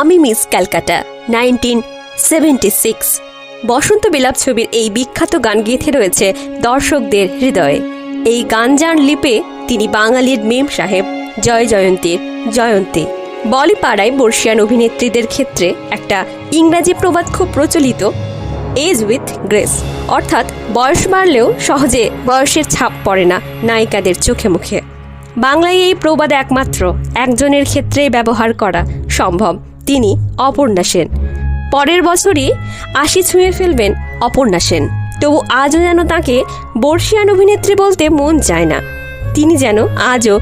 আমি Miss Calcutta nineteen seventy six Basanta Bilap ছবির এই বিখ্যাত গান গেঁথে রয়েছে দর্শকদের হৃদয়ে। এই গান যার লিপে তিনি বাঙালির মেম সাহেব, জয় জয়ন্তীর জয়ন্তী। বলিপাড়ায় বর্ষিয়ান অভিনেত্রীদের ক্ষেত্রে একটা ইংরাজি প্রবাদ খুব প্রচলিত এজ উইথ গ্রেস অর্থাৎ বয়স বাড়লেও সহজে বয়সের ছাপ পড়ে না নায়িকাদের চোখে মুখে। বাংলায় এই প্রবাদ একমাত্র, একজনের ক্ষেত্রেই ব্যবহার করা সম্ভব। তিনি অপর্ণা সেন। পরের বছরই আশি ছুঁয়ে ফেলবেন অপর্ণা সেন। তবু আজও যেন তাকে বর্ষিয়ান অভিনেত্রী বলতে মন চায় না। তিনি যেন আজও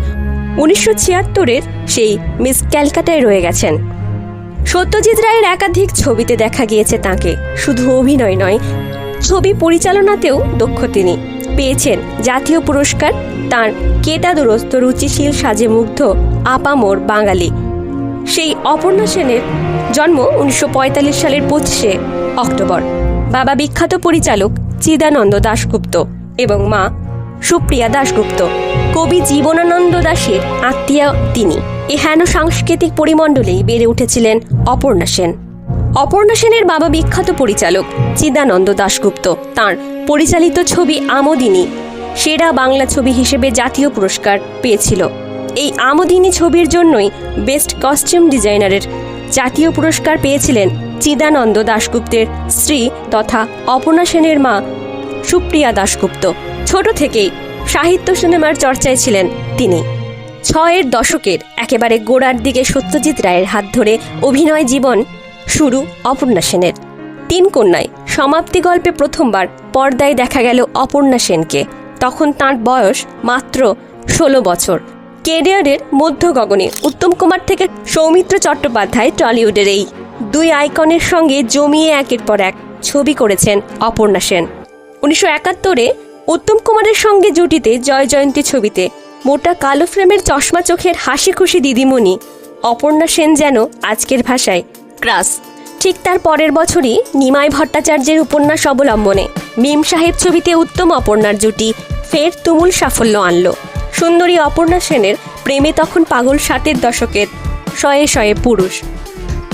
উনিশশো ছিয়াত্তরের সেই মিস ক্যালকাটায় রয়ে গেছেন। সত্যজিৎ রায়ের একাধিক ছবিতে দেখা গিয়েছে তাকে। শুধু অভিনয় নয়, ছবি পরিচালনাতেও দক্ষ তিনি। পেয়েছেন জাতীয় পুরস্কার তার কেটাদুরস্ত রুচিশীল সাজে মুগ্ধ আপামোর বাঙালি। সেই অপর্ণা সেনের জন্ম উনিশশো পঁয়তাল্লিশ সালের পঁচিশে অক্টোবর। বাবা বিখ্যাত পরিচালক চিদানন্দ দাশগুপ্ত এবং মা সুপ্রিয়া দাশগুপ্ত। কবি জীবনানন্দ দাশের আত্মীয় তিনি। এ হেন সাংস্কৃতিক পরিমণ্ডলেই বেড়ে উঠেছিলেন অপর্ণা সেন। অপর্ণা সেনের বাবা বিখ্যাত পরিচালক চিদানন্দ দাশগুপ্ত। তার পরিচালিত ছবি আমোদিনী সেরা বাংলা ছবি হিসেবে জাতীয় পুরস্কার পেয়েছিল। এই আমোদিনী ছবির জন্যই বেস্ট কস্টিউম ডিজাইনারের জাতীয় পুরস্কার পেয়েছিলেন চিদানন্দ দাশগুপ্তের স্ত্রী তথা অপর্ণা সেনের মা সুপ্রিয়া দাশগুপ্ত। ছোট থেকেই সাহিত্য সিনেমার চর্চায় ছিলেন তিনি। ছয়ের দশকের একেবারে গোড়ার দিকে সত্যজিৎ রায়ের হাত ধরে অভিনয় জীবন শুরু অপর্ণা সেনের। তিন কন্যায় সমাপ্তি গল্পে প্রথমবার পর্দায় দেখা গেল অপর্ণা সেনকে। তখন তাঁর বয়স মাত্র ষোলো বছর। কেরিয়ারের মধ্য গগনে উত্তম কুমার থেকে সৌমিত্র চট্টোপাধ্যায় টলিউডের এই দুই আইকনের সঙ্গে জমিয়ে একের পর এক ছবি করেছেন অপর্ণা সেন। উনিশশো একাত্তরে উত্তম কুমারের সঙ্গে জুটিতে জয় জয়ন্তী ছবিতে মোটা কালো ফ্রেমের চশমা চোখের হাসি খুশি দিদিমণি অপর্ণা সেন যেন আজকের ভাষায় ক্রাস। ঠিক তার পরের বছরই নিমাই ভট্টাচার্যের উপন্যাস অবলম্বনে মিম সাহেব ছবিতে উত্তম অপর্ণার জুটি ফের তুমুল সাফল্য আনলো। সুন্দরী অপর্ণা সেনের প্রেমে তখন পাগল ষাটের দশকের শয়ে শয়ে পুরুষ।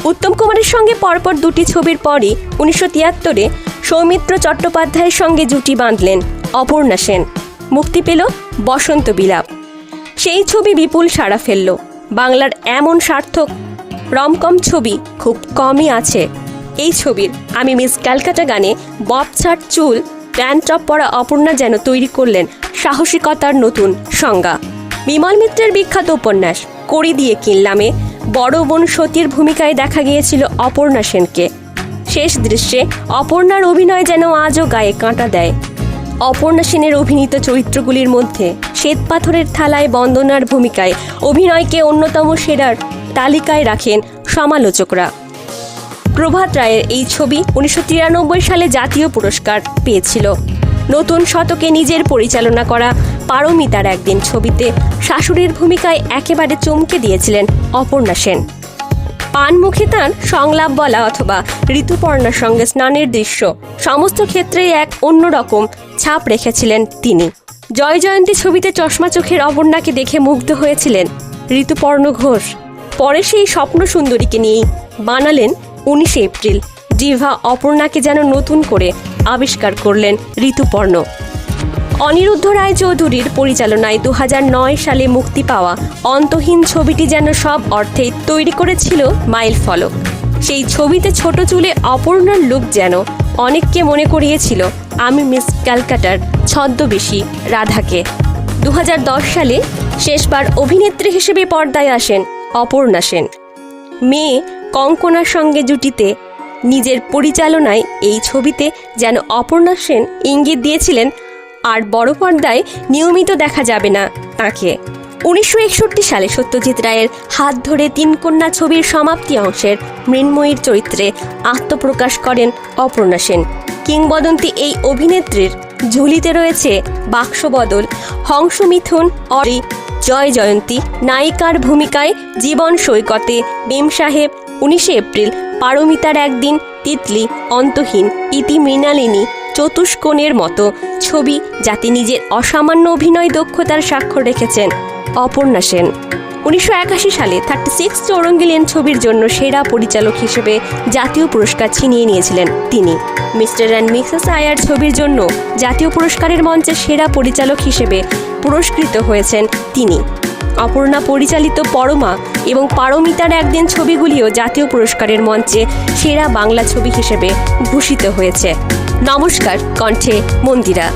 উত্তম কুমারের সঙ্গে পরপর দুটি ছবির পরই উনিশশো তিয়াত্তরে সৌমিত্র চট্টোপাধ্যায়ের সঙ্গে জুটি বাঁধলেন অপর্ণা সেন। মুক্তি পেল বসন্ত বিলাপ। সেই ছবি বিপুল সাড়া ফেলল। বাংলার এমন সার্থক রমকম ছবি খুব কমই আছে। এই ছবির আমি মিস ক্যালকাটা গানে ববছাট চুল প্যান্ট টপ পরা অপর্ণা যেন তৈরি করলেন সাহসিকতার নতুন সংজ্ঞা। বিমল মিত্রের বিখ্যাত উপন্যাস করি দিয়ে কিনলামে বড় বোন সতীর ভূমিকায় দেখা গিয়েছিল অপর্ণা সেনকে। শেষ দৃশ্যে অপর্ণার অভিনয় যেন আজও গায়ে কাঁটা দেয়। অপর্ণা সেনের অভিনীত চরিত্রগুলির মধ্যে শ্বেতপাথরের থালায় বন্দনার ভূমিকায় অভিনয়কে অন্যতম সেরার তালিকায় রাখেন সমালোচকরা। প্রভাত রায়ের এই ছবি উনিশশো তিরানব্বই সালে জাতীয় পুরস্কার পেয়েছিল। নতুন শতকে নিজের পরিচালনা করা পারমিতার একদিন ছবিতে শাশুড়ির ভূমিকায় একেবারে চমকে দিয়েছিলেন অপর্ণা সেন। পান মুখে তাঁর সংলাপ বলা অথবা ঋতুপর্ণার সঙ্গে স্নানের দৃশ্য সমস্ত ক্ষেত্রেই এক অন্যরকম ছাপ রেখেছিলেন তিনি। জয় জয়ন্তী ছবিতে চশমা চোখের অপর্ণাকে দেখে মুগ্ধ হয়েছিলেন ঋতুপর্ণ ঘোষ। পরে সেই স্বপ্ন সুন্দরীকে নিয়েই বানালেন উনিশে এপ্রিল। জিভা অপর্ণাকে যেন নতুন করে আবিষ্কার করলেন ঋতুপর্ণ। অনিরুদ্ধ রায় চৌধুরীর পরিচালনায় দু সালে মুক্তি পাওয়া অন্তহীন ছবিটি যেন সব অর্থেই তৈরি করেছিল মাইল ফলক। সেই ছবিতে ছোট চুলে অপর্ণার লুক যেন অনেককে মনে করিয়েছিল আমি মিস ক্যালকাটার ছদ্মবেশী রাধাকে। দু হাজার দশ সালে শেষবার অভিনেত্রী হিসেবে পর্দায় আসেন অপর্ণা সেন। মেয়ে কঙ্কনার সঙ্গে জুটিতে নিজের পরিচালনায় এই ছবিতে যেন অপর্ণা সেন ইঙ্গিত দিয়েছিলেন, আর বড় পর্দায় নিয়মিত দেখা যাবে না তাকে। উনিশশো একষট্টি সালে সত্যজিৎ রায়ের হাত ধরে তিন কন্যা ছবির সমাপ্তি অংশের মৃন্ময়ীর চরিত্রে আত্মপ্রকাশ করেন অপর্ণা সেন। কিংবদন্তি এই অভিনেত্রীর ঝুলিতে রয়েছে বাক্সবদল হংস মিথুন অরি, জয় জয়ন্তী, নায়িকার ভূমিকায় জীবন সৈকতে বেম সাহেব উনিশে এপ্রিল পারমিতার একদিন তিতলি, অন্তহীন, ইতি মৃণালিনী, চতুষ্কোণের মতো ছবি যাতে নিজের অসামান্য অভিনয় দক্ষতার স্বাক্ষর রেখেছেন অপর্ণা সেন। উনিশশো একাশি সালে থার্টি সিক্স চৌরঙ্গিলিয়ান ছবির জন্য সেরা পরিচালক হিসেবে জাতীয় পুরস্কার ছিনিয়ে নিয়েছিলেন তিনি। মিস্টার অ্যান্ড মিসেস আয়ার ছবির জন্য জাতীয় পুরস্কারের মঞ্চে সেরা পরিচালক হিসেবে পুরস্কৃত হয়েছেন তিনি। অপর্ণা পরিচালিত পরমা এবং পারমিতার একদিন ছবিগুলিও জাতীয় পুরস্কারের মঞ্চে সেরা বাংলা ছবি হিসেবে ভূষিত হয়েছে। নমস্কার, কণ্ঠে মন্দিরা।